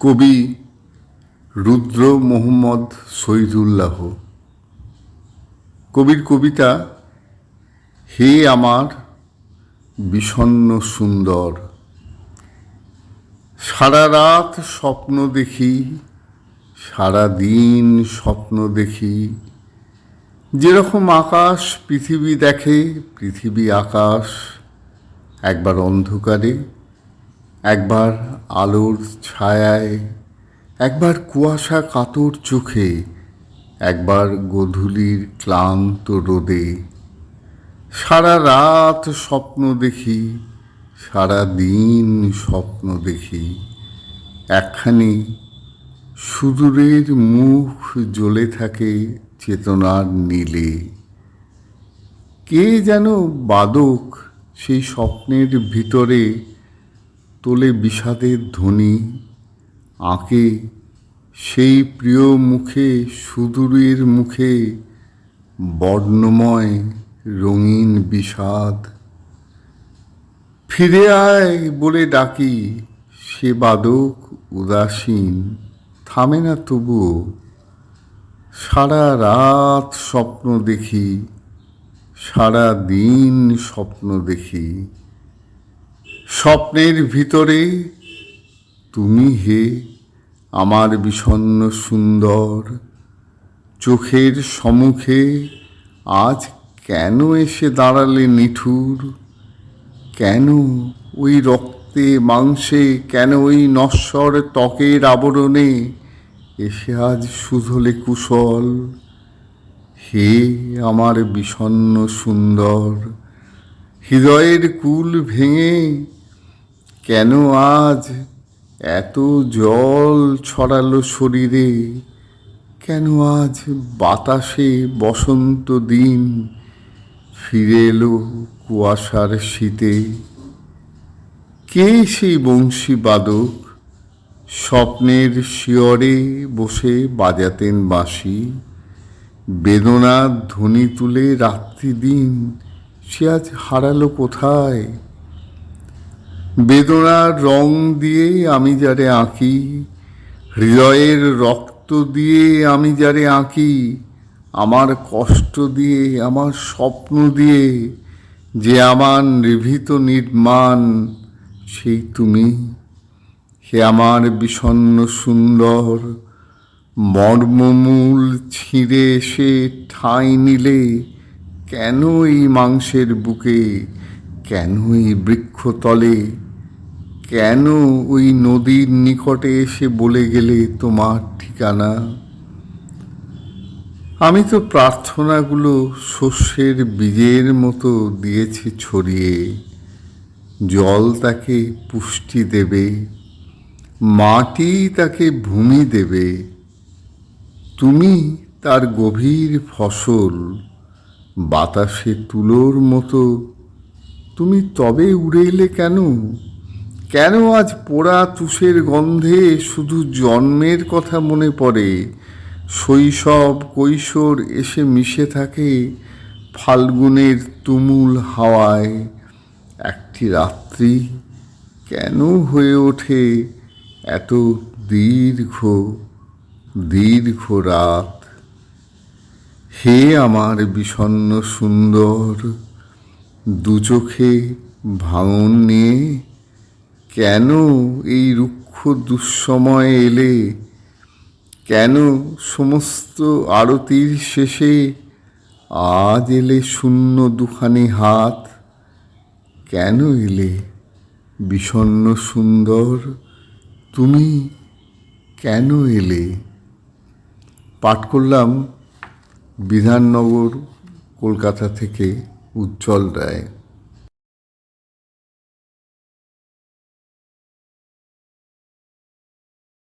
কবি রুদ্র মোহাম্মদ শহীদুল্লাহ কবির কবিতা, হে আমার বিষণ্ণ সুন্দর, সারা রাত স্বপ্ন দেখি, সারা দিন স্বপ্ন দেখি, যেরকম আকাশ পৃথিবী দেখে, পৃথিবী আকাশ একবার অন্ধকারে একবার আলোর ছায়ায়, একবার কুয়াশা কাতর চোখে, একবার গধূলির ক্লান্ত রোদে। সারা রাত স্বপ্ন দেখি, সারা দিন স্বপ্ন দেখি। একখানি সুদূরের মুখ জ্বলে থাকে চেতনার নীলে। কে যেন বাদক সেই স্বপ্নের ভিতরে তোলে বিষাদের ধ্বনি, আঁকে সেই প্রিয় মুখে, সুদূরের মুখে, বর্ণময় রঙিন বিষাদ। ফিরে আয় বলে ডাকি সে বাদক উদাসীন, থামে না তবুও। সারা রাত স্বপ্ন দেখি, সারা দিন স্বপ্ন দেখি। স্বপ্নের ভিতরে তুমি হে আমার বিষণ্ণ সুন্দর। চোখের সম্মুখে আজ কেন এসে দাঁড়ালে নিঠুর? কেন ওই রক্তে মাংসে, কেন ওই নশ্বর ত্বকের আবরণে এসে আজ শুধলে কুশল? হে আমার বিষণ্ণ সুন্দর, হৃদয়ের কুল ভেঙে কেন আজ এত জল ছড়ালো শরীরে? কেন আজ বাতাসে বসন্ত দিন ফিরে এলো কুয়াশার শীতে? কে সেই বংশী বাদক স্বপ্নের শিয়রে বসে বাজাতেন বাঁশি? বেদনার ধ্বনি তুলে রাত্রি দিন সে আজ হারালো কোথায়? বেদনার রং দিয়ে আমি যারে আঁকি, হৃদয়ের রক্ত দিয়ে আমি যারে আঁকি, আমার কষ্ট দিয়ে, আমার স্বপ্ন দিয়ে যে আমার নিভৃত নির্মাণ, সেই তুমি। হে আমার বিষণ্ণ সুন্দর, মর্মমূল ছিঁড়ে এসে ঠাঁই নিলে কেন এই মাংসের বুকে, কেন এই বৃক্ষতলে কেন ওই নদীর নিকটে এসে বলে গেলে তোমার ঠিকানা? আমি তো প্রার্থনাগুলো শস্যের বীজের মতো দিয়েছি ছড়িয়ে। জল তাকে পুষ্টি দেবে, মাটি তাকে ভূমি দেবে। তুমি তার গভীর ফসল বাতাসে তুলোর মতো। তুমি তবে উড়ে এলে কেন? কেন আজ পোড়া তুষের গন্ধে শুধু জন্মের কথা মনে পড়ে? শৈশব, কৈশোর এসে মিশে থাকে ফাল্গুনের তুমুল হাওয়ায়। একটি রাত্রি কেন হয়ে ওঠে এত দীর্ঘ দীর্ঘ রাত? হে আমার বিষণ্ণ সুন্দর, দু চোখে ভাঙন নিয়ে কেন এই রুক্ষ দুঃসময় এলে? কেন সমস্ত আরতির শেষে আজ এলে শূন্য দুখানি হাত? কেন এলে বিষণ্ণ সুন্দর? তুমি কেন এলে? পাঠ করলাম বিধাননগর, কলকাতা থেকে উজ্জ্বল রায়।